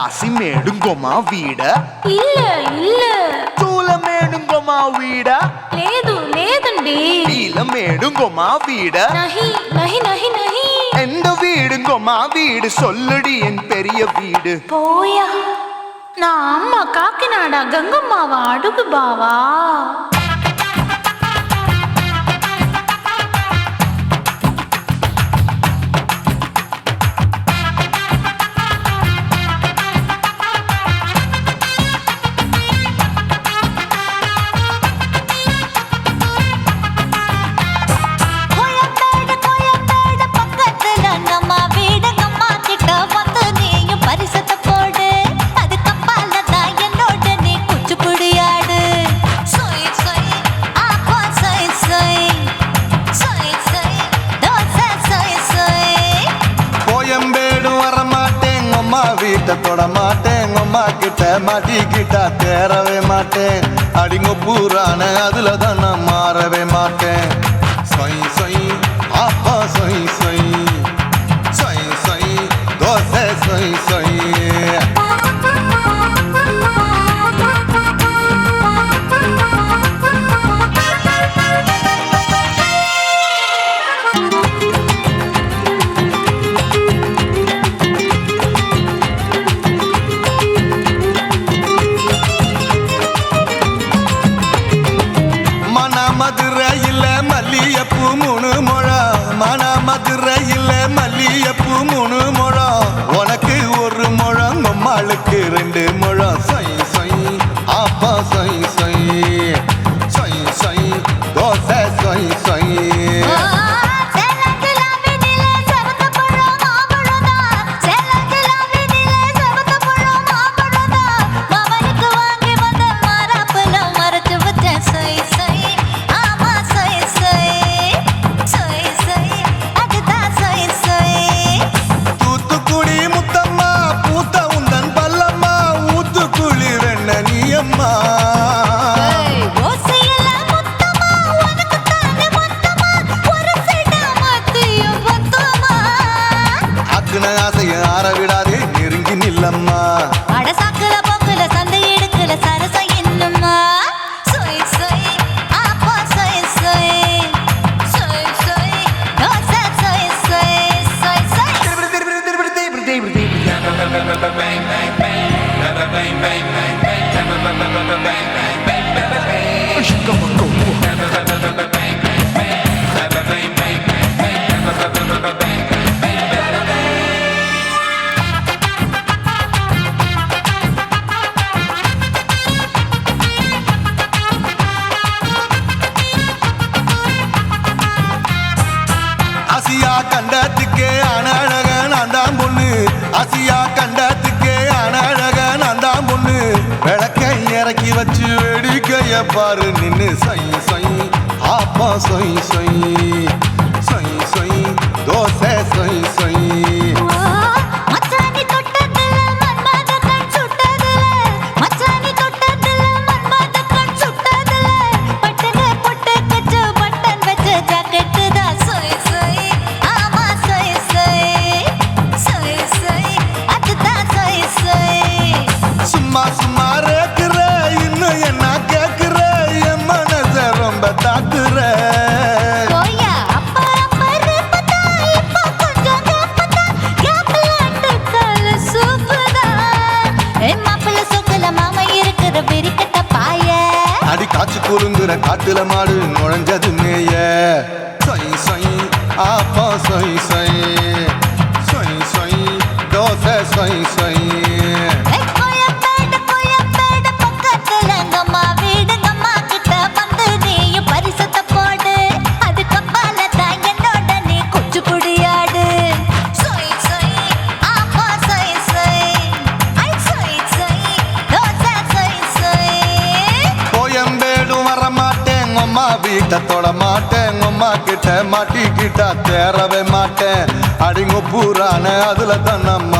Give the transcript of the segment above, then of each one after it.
ராசி మేడుంగోమా వీడ ఇల్ల ఇల్ల చూల మేడుంగోమా వీడ లేదు లేదండి నీల మేడుంగోమా వీడ నహి నహి నహి నహి ఎంద వీడుంగోమా వీడు சொல்லுடி என் பெரிய வீடு போயா நான் அம்மா காக்கினாடா கங்கம்மாவா அடுகு பாவா தொட மாட்டேன் அம்மா கிட்ட மாட்டிக்கிட்டா தேரவே மாட்டேன். அடிங்க பூரான அதுல தான் நான் மாறவே மாட்டேன். சொய் சொய் ஆப்பா சொய் சொய். சொய் சொய் தோசை சொய் முணு முழம் உனக்கு ஒரு முழம் அம்மாளுக்கு ரெண்டு ஏறவே மாட்டேன். அடிங்கோ பூரான அதுல தான் நம்ம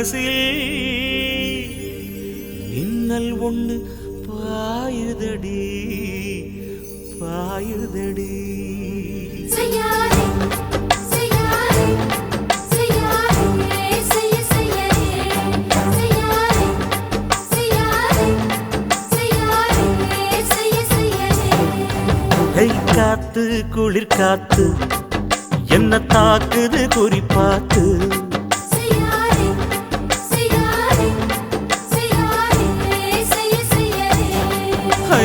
மனசில் மின்னல் ஒன்று பாயுதடி பாயுதடி. காத்து குளிர் காத்து என்ன தாக்குது குறிப்பாத்து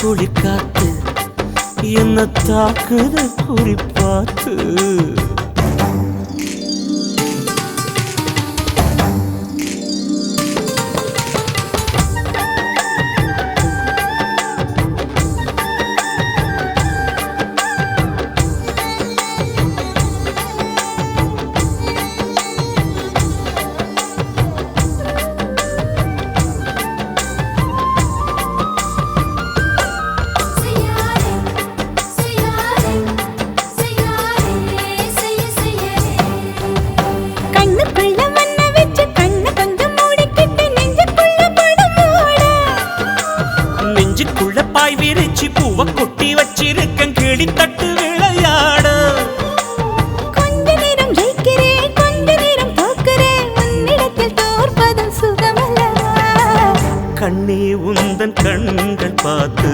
குளிக்காத்து என்ன தாக்குது குறிப்பாத்து. பார்த்து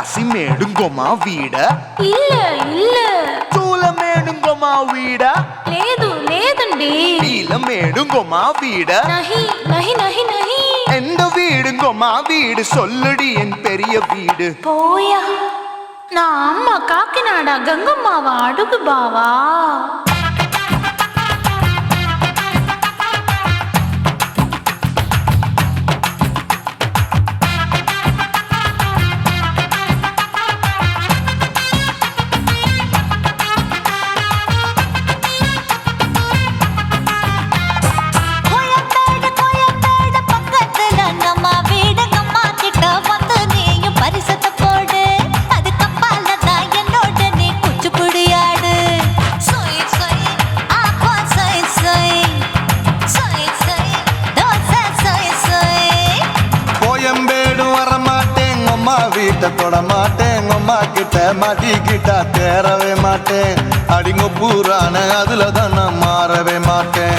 காசி மேடுங்கோமா வீட இல்ல இல்ல చూల మేడుంగోమా వీడ లేదు లేదండి నీల మేడుంగోమా వీడ నహి నహి నహి నహి எந்த வீடுங்கோமா வீடு சொல்லுடி என் பெரிய வீடு పోయా నా అమ్మ కాకినాడ గంగమ్మావ అడుగు బావా மாட்ட மாட்டிக்கிட்டா தேரவே மாட்டேன். அடிமை பூரான அதுல தான் நான் மாறவே மாட்டேன்.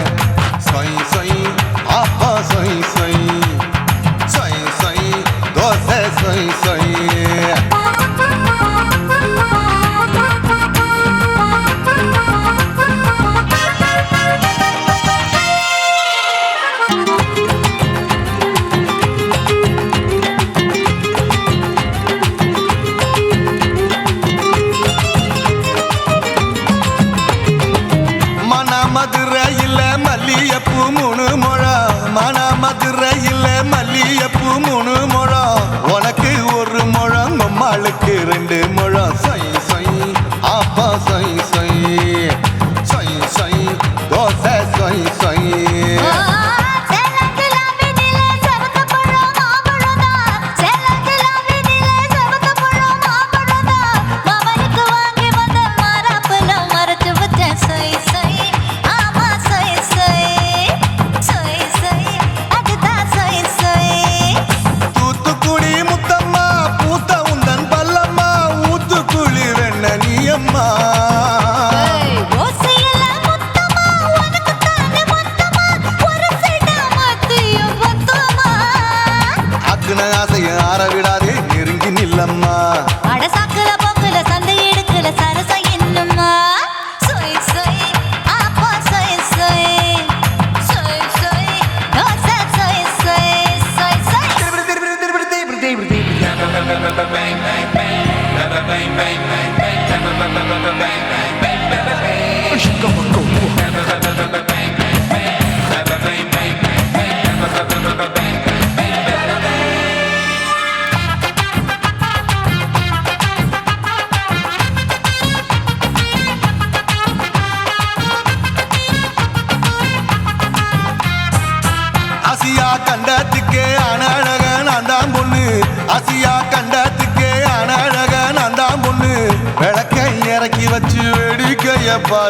மல்லியப்பூ மூணு மொழ மன மதுரையில்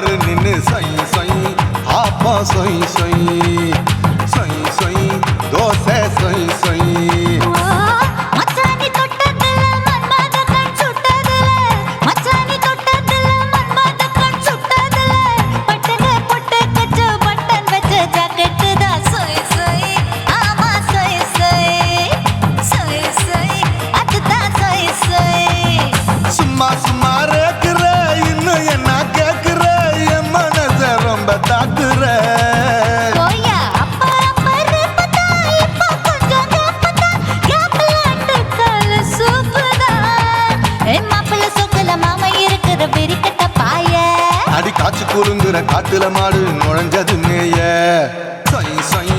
எல்லாரும் நின்று சை சை ஆப்பா சை சை சை சை தோசை சை சை ஆத்துல மாடு நுழைஞ்சது மேய. சொய் சொய்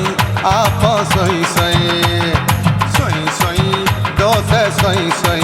ஆப்பா சொய் சொய். சொய் சொய் தோசை சொய் சொய்.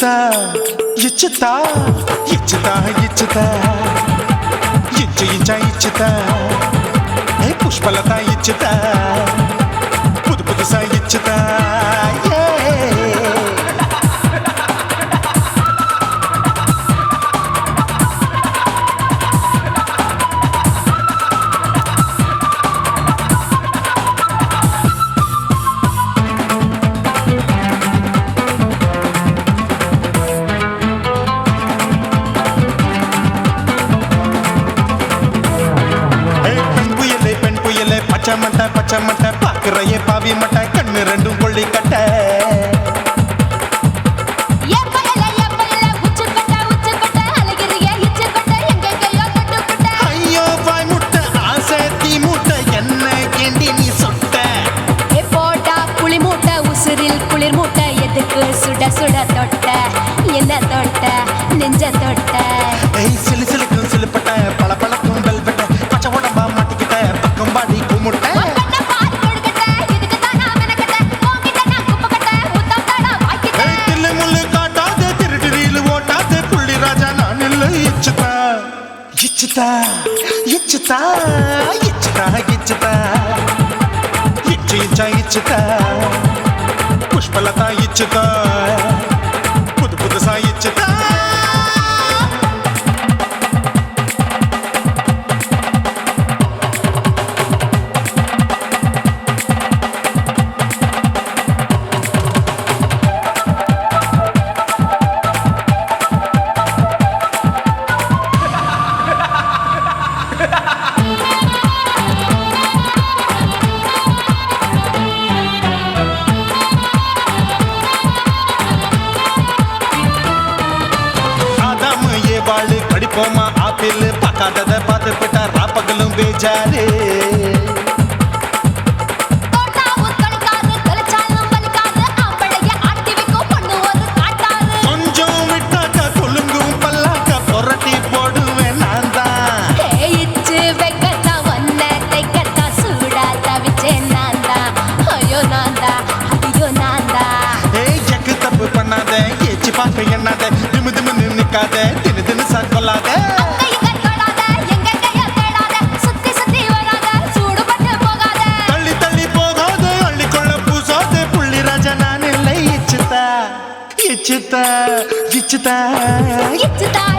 ఇచ్చుతా ఇచ్చుతా ఇచ్చుతా ఇచ్చుతా ఇంచు ఇంచ ఇచ్చుతా ఏ పుష్పలత ఇచ్చుతా పుదు పుదుసా ఇచ్చుతా மச்சமட்ட பாக்குறையே பாவி மட்ட 言ってた。